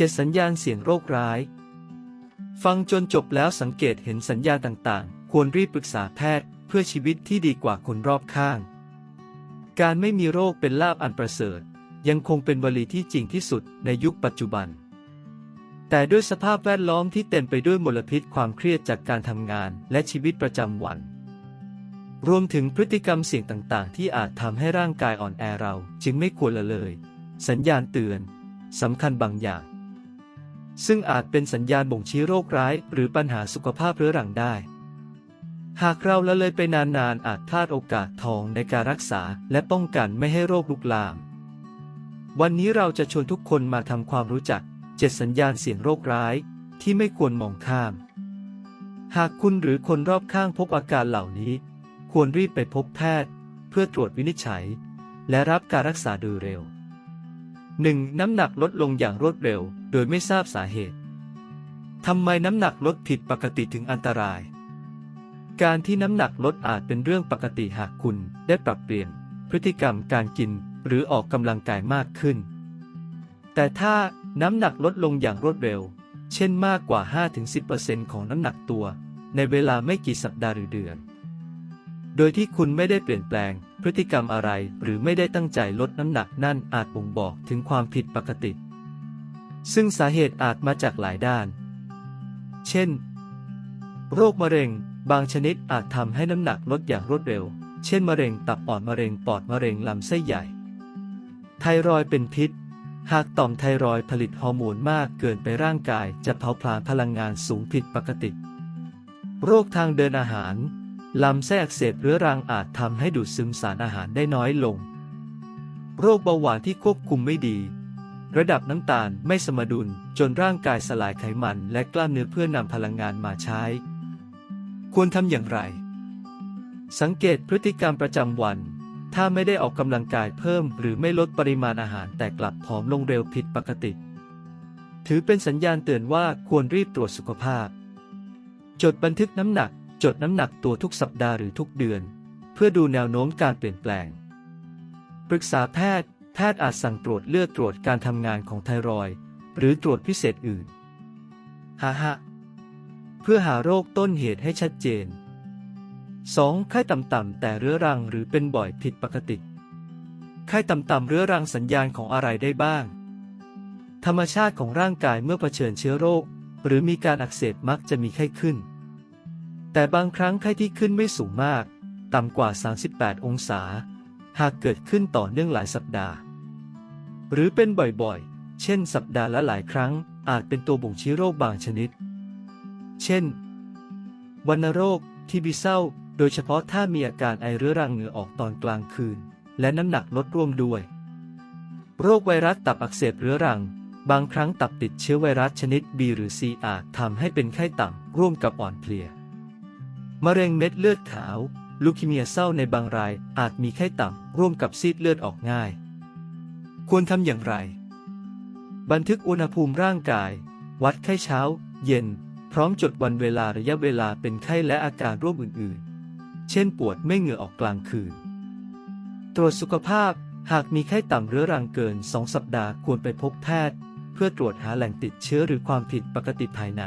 จ็ดสัญญาณเสี่ยงโรคร้าย ฟังจนจบแล้วสังเกตเห็นสัญญาณต่างๆ ควรรีบปรึกษาแพทย์เพื่อชีวิตที่ดีกว่าคนรอบข้าง การไม่มีโรคเป็นลาภอันประเสริฐ ยังคงเป็นวลีที่จริงที่สุดในยุคปัจจุบัน แต่ด้วยสภาพแวดล้อมที่เต็มไปด้วยมลพิษความเครียดจากการทำงานและชีวิตประจำวันรวมถึงพฤติกรรมเสี่ยงต่างๆ ที่อาจทำให้ร่างกายอ่อนแอเรา จึงไม่ควรละเลย สัญญาณเตือนสำคัญบางอย่าง ซึ่งอาจเป็นสัญญาณบ่งชี้โรคร้าย หรือปัญหาสุขภาพเรื้อรังได้ หากเราละเลยไปนานๆอาจพลาดโอกาสทองในการรักษาและป้องกันไม่ให้โรคลุกลาม วันนี้เราจะชวนทุกคนมาทำความรู้จักเจ็ดสัญญาณเสี่ยงโรคร้ายที่ไม่ควรมองข้าม หากคุณหรือคนรอบข้างพบอาการเหล่านี้ ควรรีบไปพบแพทย์ เพื่อตรวจวินิจฉัย และรับการรักษาโดยเร็ว 1. น้ำหนักลดลงอย่างรวดเร็ว โดยไม่ทราบสาเหตุ ทำไมน้ำหนักลดผิดปกติถึงอันตราย การที่น้ำหนักลดอาจเป็นเรื่องปกติหากคุณได้ปรับเปลี่ยน พฤติกรรมการกินหรือออกกำลังกายมากขึ้น แต่ถ้าน้ำหนักลดลงอย่างรวดเร็ว เช่นมากกว่า 5-10%ของน้ำหนักตัว ในเวลาไม่กี่สัปดาห์หรือเดือน โดยที่คุณไม่ได้เปลี่ยนแปลง พฤติกรรมอะไร หรือไม่ได้ตั้งใจลดน้ำหนักนั่นอาจบ่งบอกถึงความผิดปกติ ซึ่งสาเหตุอาจมาจากหลายด้าน เช่น โรคมะเร็ง บางชนิดอาจทำให้น้ำหนักลดอย่างรวดเร็ว เช่น มะเร็งตับอ่อนมะเร็งปอดมะเร็งลำไส้ใหญ่ ไทรอยด์เป็นพิษ หากต่อมไทรอยด์ผลิตฮอร์โมนมากเกินไปร่างกายจะเผาผลาญพลังงานสูงผิดปกติ โรคทางเดินอาหาร ลำไส้อักเสบเรื้อรังอาจทำให้ดูดซึมสารอาหารได้น้อยลง โรคเบาหวานที่ควบคุมไม่ดี ระดับน้ำตาลไม่สมดุลจนร่างกายสลายไขมันและกล้ามเนื้อเพื่อนำพลังงานมาใช้ ควรทำอย่างไร สังเกตพฤติกรรมประจำวัน ถ้าไม่ได้ออกกำลังกายเพิ่ม หรือไม่ลดปริมาณอาหารแต่กลับผอมลงเร็วผิดปกติ ถือเป็นสัญญาณเตือนว่าควรรีบตรวจสุขภาพ จดบันทึกน้ำหนัก จดน้ำหนักตัวทุกสัปดาห์หรือทุกเดือน เพื่อดูแนวโน้มการเปลี่ยนแปลง ปรึกษาแพทย์ แพทย์อาจสั่งตรวจเลือดตรวจการทำงานของไทรอยด์หรือตรวจพิเศษอื่นฮะฮะเพื่อหาโรคต้นเหตุให้ชัดเจน 2. ไข้ต่ำๆแต่เรื้อรังหรือเป็นบ่อยผิดปกติ ไข้ต่ำๆเรื้อรังสัญญาณของอะไรได้บ้าง ธรรมชาติของร่างกายเมื่อเผชิญเชื้อโรค หรือมีการอักเสบมักจะมีไข้ขึ้น แต่บางครั้งไข้ที่ขึ้นไม่สูงมาก ต่ำกว่า 38 องศา หากเกิดขึ้นต่อเนื่องหลายสัปดาห์ หรือเป็นบ่อยๆ เช่น สัปดาห์ละหลายครั้ง อาจเป็นตัวบ่งชี้โรคบางชนิด เช่น วัณโรค ที่บีเศร้า โดยเฉพาะถ้ามีอาการไอเรื้อรังเหงื่อออกตอนกลางคืน และน้ำหนักลดร่วมด้วย โรคไวรัสตับอักเสบเรื้อรังบางครั้งตับติดเชื้อไวรัสชนิด B หรือ C อาจทำให้เป็นไข้ต่ำร่วมกับอ่อนเพลีย มะเร็งเม็ดเลือดขาว ลูคีเมียเศร้าในบางรายอาจมีไข้ต่ำร่วมกับซีดเลือดออกง่าย ควรทำอย่างไร บันทึกอุณหภูมิร่างกาย วัดไข้เช้า เย็น พร้อมจดวันเวลาระยะเวลาเป็นไข้และอาการร่วมอื่นๆ เช่นปวดไม่เหงื่อออกกลางคืน ตรวจสุขภาพหากมีไข้ต่ำเรื้อรังเกิน 2 สัปดาห์ควรไปพบแพทย์ เพื่อตรวจหาแหล่งติดเชื้อหรือความผิดปกติภายใน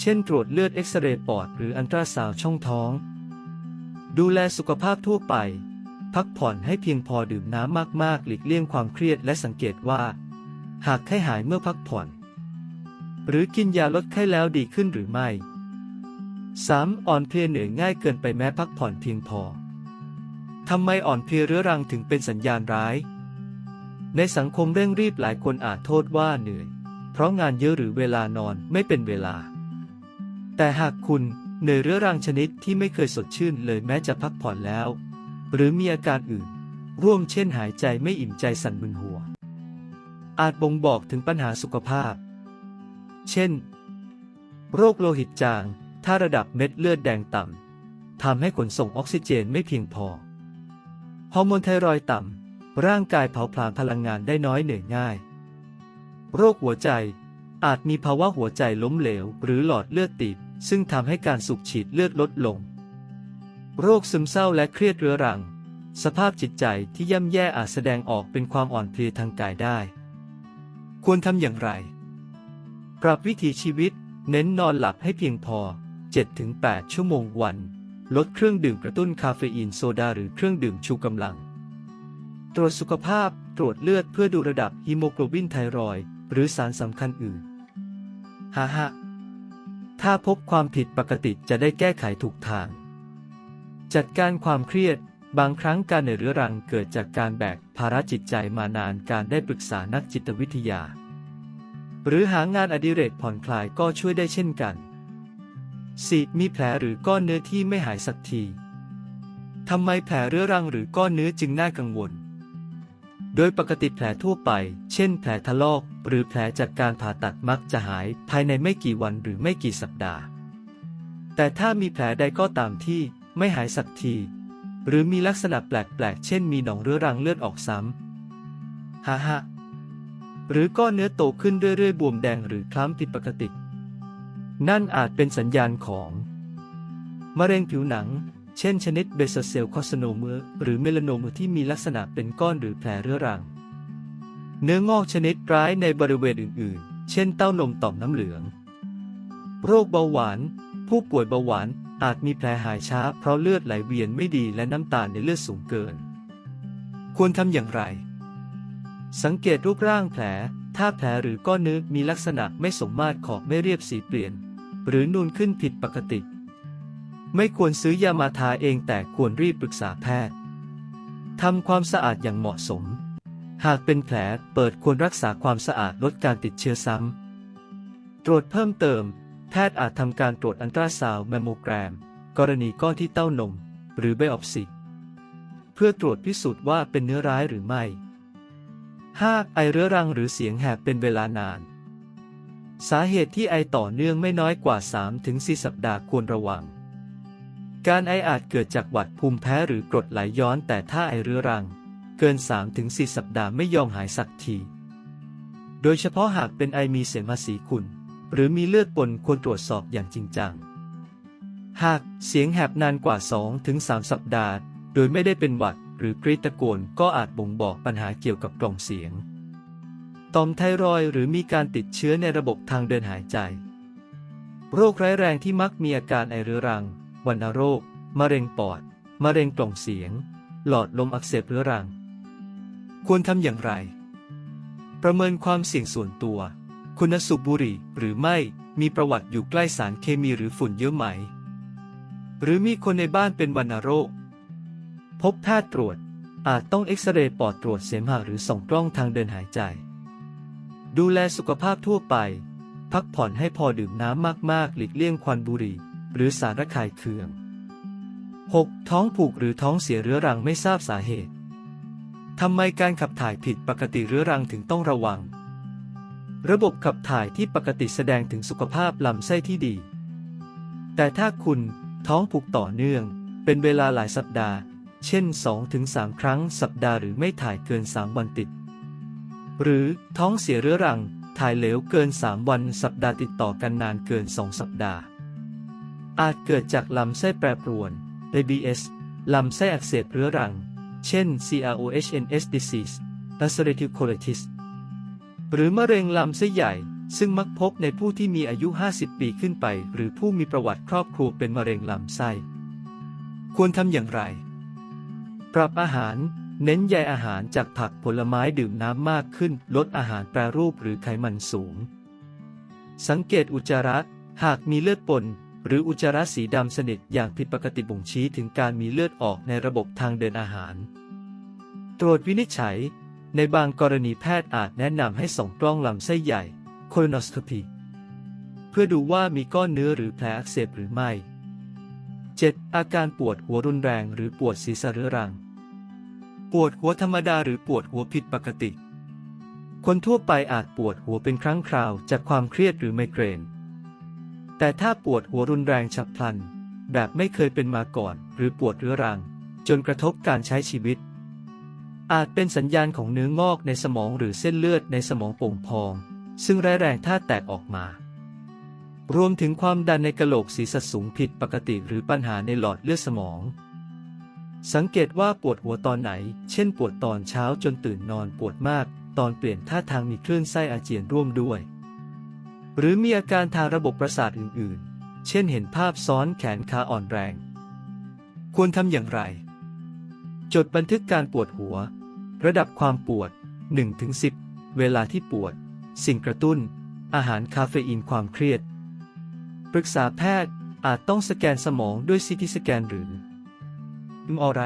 เช่นตรวจเลือดเอ็กซเรย์ปอดหรืออันตราซาวช่องท้อง ดูแลสุขภาพทั่วไป พักผ่อนให้เพียงพอดื่มน้ำมากๆ หลีกเลี่ยงความเครียดและสังเกตว่า หากไข้หายเมื่อพักผ่อน หรือกินยาลดไข้แล้วดีขึ้นหรือไม่ 3. อ่อนเพลียเหนื่อยง่ายเกินไปแม้พักผ่อนเพียงพอทำไมอ่อนเพลียเรื้อรังถึงเป็นสัญญาณร้าย ในสังคมเร่งรีบหลายคนอาจโทษว่าเหนื่อย เพราะงานเยอะหรือเวลานอนไม่เป็นเวลา แต่หากคุณเหนื่อยเรื้อรังชนิดที่ไม่เคยสดชื่นเลยแม้จะพักผ่อนแล้ว หรือมีอาการอื่น ร่วมเช่นหายใจไม่อิ่มใจสั่นมึนหัว อาจบ่งบอกถึงปัญหาสุขภาพ เช่น โรคโลหิตจาง ถ้าระดับเม็ดเลือดแดงต่ำทำให้ขนส่งออกซิเจนไม่เพียงพอ ฮอร์โมนไทรอยต่ำร่างกายเผาผลาญพลังงานได้น้อยเหนื่อยง่าย โรคหัวใจอาจมีภาวะหัวใจล้มเหลว หรือหลอดเลือดตีบ ซึ่งทำให้การสูบฉีดเลือดลดลง โรคซึมเศร้าและเครียดเรื้อรัง สภาพจิตใจที่ย่ำแย่อาจแสดงออกเป็นความอ่อนเพลียทางกายได้ ควรทำอย่างไร ปรับวิถีชีวิต เน้นนอนหลับให้เพียงพอ 7-8 ชั่วโมงวัน ลดเครื่องดื่มกระตุ้นคาเฟอีนโซดาหรือเครื่องดื่มชูกำลัง ตรวจสุขภาพ ตรวจเลือดเพื่อดูระดับฮีโมโกลบินไทรอยหรือสารสำคัญอื่น ฮ่าฮะ ถ้าพบความผิดปกติจะได้แก้ไขถูกทาง จัดการความเครียด บางครั้งการเหนื่อยเรื้อรังเกิดจากการแบกภาระจิตใจมานานการได้ปรึกษานักจิตวิทยา หรือหางานอดิเรกผ่อนคลายก็ช่วยได้เช่นกัน 4. มีแผลหรือก้อนเนื้อที่ไม่หายสักทีทำไมแผลเรื้อรังหรือก้อนเนื้อจึงน่ากังวล โดยปกติแผลทั่วไป เช่น แผลทะลอก หรือแผลจากการผ่าตัดมักจะหายภายในไม่กี่วันหรือไม่กี่สัปดาห์ แต่ถ้ามีแผลใดก็ตามที่ไม่หายสักที หรือมีลักษณะแปลกๆ เช่นมีหนองเรื้อรังเลือดออกซ้ำฮ่าฮะหรือก้อนเนื้อโตขึ้นเรื่อยๆ บวมแดงหรือคล้ำผิดปกติ นั่นอาจเป็นสัญญาณของ มะเร็งผิวหนัง เช่นชนิดเบสเซลคอสโนเมอร์หรือเมลานโนมที่มีลักษณะเป็นก้อนหรือแผลเรื้อรัง เนื้องอกชนิดร้ายในบริเวณอื่น ๆ เช่นเต้านมต่อมน้ำเหลือง โรคเบาหวาน ผู้ป่วยเบาหวานอาจมีแผลหายช้า เพราะเลือดไหลเวียนไม่ดีและน้ำตาลในเลือดสูงเกิน ควรทำอย่างไร สังเกตรูปร่างแผล ถ้าแผลหรือก้อนเนื้อมีลักษณะไม่สมมาตรขอบไม่เรียบสีเปลี่ยน หรือนูนขึ้นผิดปกติ ไม่ควรซื้อยามาทาเองแต่ควรรีบปรึกษาแพทย์ทำความสะอาดอย่างเหมาะสม หากเป็นแผลเปิดควรรักษาความสะอาดลดการติดเชื้อซ้ำ ตรวจเพิ่มเติม แพทย์อาจทำการตรวจอันตราซาวแมมโมแกรม กรณีก้อนที่เต้านม หรือไบออปซีเพื่อตรวจพิสูจน์ว่าเป็นเนื้อร้ายหรือไม่ 5. ไอเรื้อรังหรือเสียงแหบเป็นเวลานาน สาเหตุที่ไอต่อเนื่องไม่น้อยกว่า 3-4 สัปดาห์ควรระวัง การไออาจเกิดจากหวัดภูมิแพ้หรือกรดไหลย้อนแต่ถ้าไอเรื้อรัง เกิน 3-4 สัปดาห์ไม่ยอมหายสักที โดยเฉพาะหากเป็นไอมีเสมหะสีขุ่นหรือมีเลือดปนควรตรวจสอบอย่างจริงจัง หากเสียงแหบนานกว่า 2-3 สัปดาห์ โดยไม่ได้เป็นหวัดหรือกรีดตะโกนก็อาจบ่งบอกปัญหาเกี่ยวกับกล่องเสียง ต่อมไทรอยหรือมีการติดเชื้อในระบบทางเดินหายใจ โรคร้ายแรงที่มักมีอาการไอเรื้อรัง วัณโรค มะเร็งปอด มะเร็งกล่องเสียง หลอดลมอักเสบเรื้อรัง ควรทำอย่างไร ประเมินความเสี่ยงส่วนตัว คุณสูบบุหรี่หรือไม่มีประวัติอยู่ใกล้สารเคมีหรือฝุ่นเยอะไหม หรือมีคนในบ้านเป็นวัณโรค พบแพทย์ตรวจอาจต้องเอ็กซเรย์ปอดตรวจเสมหะหรือส่องกล้องทางเดินหายใจ ดูแลสุขภาพทั่วไป พักผ่อนให้พอดื่มน้ำมากๆ หลีกเลี่ยงควันบุหรี่ หรือสารระคายเคือง 6. ท้องผูกหรือท้องเสียเรื้อรังไม่ทราบสาเหตุ ทำไมการขับถ่ายผิดปกติเรื้อรังถึงต้องระวัง ระบบขับถ่ายที่ปกติแสดงถึงสุขภาพลำไส้ที่ดี แต่ถ้าคุณท้องผูกต่อเนื่อง เป็นเวลาหลายสัปดาห์ เช่น 2-3 ครั้งสัปดาห์หรือไม่ถ่ายเกิน 3 วันติด หรือท้องเสียเรื้อรังถ่ายเหลวเกิน 3 วันสัปดาห์ติดต่อกันนานเกิน 2 สัปดาห์ อาจเกิดจากลำไส้แปรปรวน ABS ลำไส้อักเสบเรื้อรัง เช่น CROHNS disease ulcerative colitis หรือมะเร็งลำไส้ใหญ่ ซึ่งมักพบในผู้ที่มีอายุ 50 ปีขึ้นไป หรือผู้มีประวัติครอบครัวเป็นมะเร็งลำไส้ ควรทำอย่างไร ปรับอาหาร เน้นใยอาหารจากผักผลไม้ดื่มน้ำมากขึ้น ลดอาหารแปรรูปหรือไขมันสูง สังเกตอุจจาระ หากมีเลือดปน หรืออุจจาระสีดำสนิทอย่างผิดปกติบ่งชี้ถึงการมีเลือดออกในระบบทางเดินอาหาร ตรวจวินิจฉัย ในบางกรณีแพทย์อาจแนะนำให้ส่องกล้องลำไส้ใหญ่ colonoscopy เพื่อดูว่ามีก้อนเนื้อหรือแผลอักเสบหรือไม่ 7. อาการปวดหัวรุนแรงหรือปวดศีรษะเรื้อรัง ปวดหัวธรรมดาหรือปวดหัวผิดปกติ คนทั่วไปอาจปวดหัวเป็นครั้งคราวจากความเครียดหรือไมเกรน แต่ถ้าปวดหัวรุนแรงฉับพลัน แบบไม่เคยเป็นมาก่อน หรือปวดเรื้อรัง จนกระทบการใช้ชีวิต อาจเป็นสัญญาณของเนื้องอกในสมองหรือเส้นเลือดในสมองโป่งพอง ซึ่งร้ายแรงถ้าแตกออกมารวมถึงความดันในกระโหลกศีรษะสูงผิดปกติหรือปัญหาในหลอดเลือดสมอง สังเกตว่าปวดหัวตอนไหน เช่นปวดตอนเช้าจนตื่นนอนปวดมาก ตอนเปลี่ยนท่าทางมีคลื่นไส้อาเจียนร่วมด้วย หรือมีอาการทางระบบประสาทอื่นๆ เช่นเห็นภาพซ้อนแขนขาอ่อนแรง ควรทำอย่างไร จดบันทึกการปวดหัว ระดับความปวด 1-10 เวลาที่ปวด สิ่งกระตุ้น อาหารคาเฟอีนความเครียด ปรึกษาแพทย์อาจต้องสแกนสมองด้วยซีทีสแกนหรือมอไร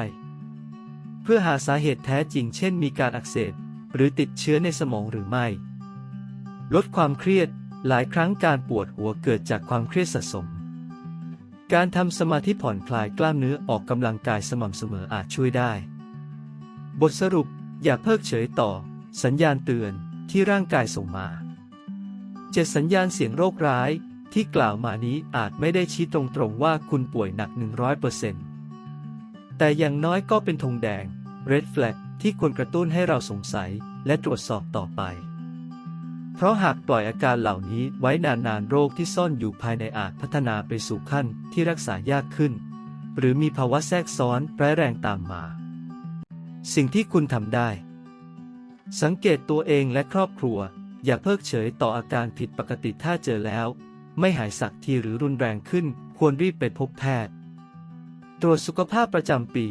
เพื่อหาสาเหตุแท้จริง เช่นมีการอักเสบหรือติดเชื้อในสมองหรือไม่ ลดความเครียด หลายครั้งการปวดหัวเกิดจากความเครียดสะสม การทำสมาธิผ่อนคลายกล้ามเนื้อออกกำลังกายสม่ำเสมออาจช่วยได้ บทสรุปอย่าเพิกเฉยต่อ สัญญาณเตือนที่ร่างกายส่งมาเจ็ดสัญญาณเสียงโรคร้ายที่กล่าวมานี้อาจไม่ได้ชี้ตรงๆว่าคุณป่วยหนัก 100%แต่อย่างน้อยก็เป็นธงแดง red flag ที่ควรกระตุ้นให้เราสงสัยและตรวจสอบต่อไป เพราะหากปล่อยอาการเหล่านี้ไว้นานๆโรคที่ซ่อนอยู่ภายในอาจพัฒนาไปสู่ขั้นที่รักษายากขึ้น หรือมีภาวะแทรกซ้อนร้ายแรงตามมา สิ่งที่คุณทำได้ สังเกตตัวเองและครอบครัว อย่าเพิกเฉยต่ออาการผิดปกติถ้าเจอแล้ว ไม่หายสักทีหรือรุนแรงขึ้น ควรรีบไปพบแพทย์ ตรวจสุขภาพประจำปี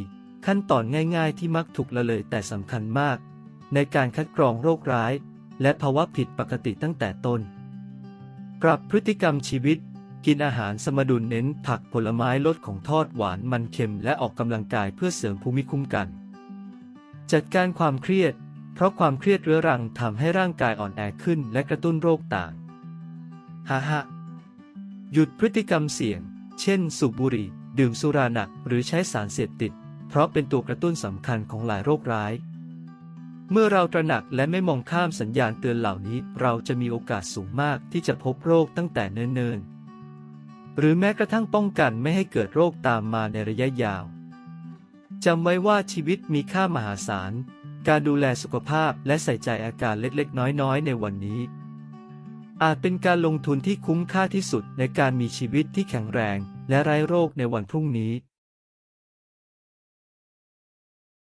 ขั้นตอนง่าย ๆ ที่มักถูกละเลยแต่สำคัญมาก ในการคัดกรองโรคร้าย และภาวะผิดปกติตั้งแต่ต้น ปรับพฤติกรรมชีวิต กินอาหารสมดุลเน้นผักผลไม้ลดของทอดหวานมันเค็มและออกกำลังกายเพื่อเสริมภูมิคุ้มกัน จัดการความเครียด เพราะความเครียดเรื้อรังทำให้ร่างกายอ่อนแอขึ้นและกระตุ้นโรคต่างฮ่าฮะหยุดพฤติกรรมเสี่ยง เช่น สูบบุหรี่ ดื่มสุราหนัก หรือใช้สารเสพติด เพราะเป็นตัวกระตุ้นสำคัญของหลายโรคร้าย เมื่อเราตระหนักและไม่มองข้ามสัญญาณเตือนเหล่านี้ เราจะมีโอกาสสูงมากที่จะพบโรคตั้งแต่เนิ่นๆ หรือแม้กระทั่งป้องกันไม่ให้เกิดโรคตามมาในระยะยาวจำไว้ว่าชีวิตมีค่ามหาศาล การดูแลสุขภาพและใส่ใจอาการเล็กๆ น้อยๆ ในวันนี้ อาจเป็นการลงทุนที่คุ้มค่าที่สุดในการมีชีวิตที่แข็งแรงและไร้โรคในวันพรุ่งนี้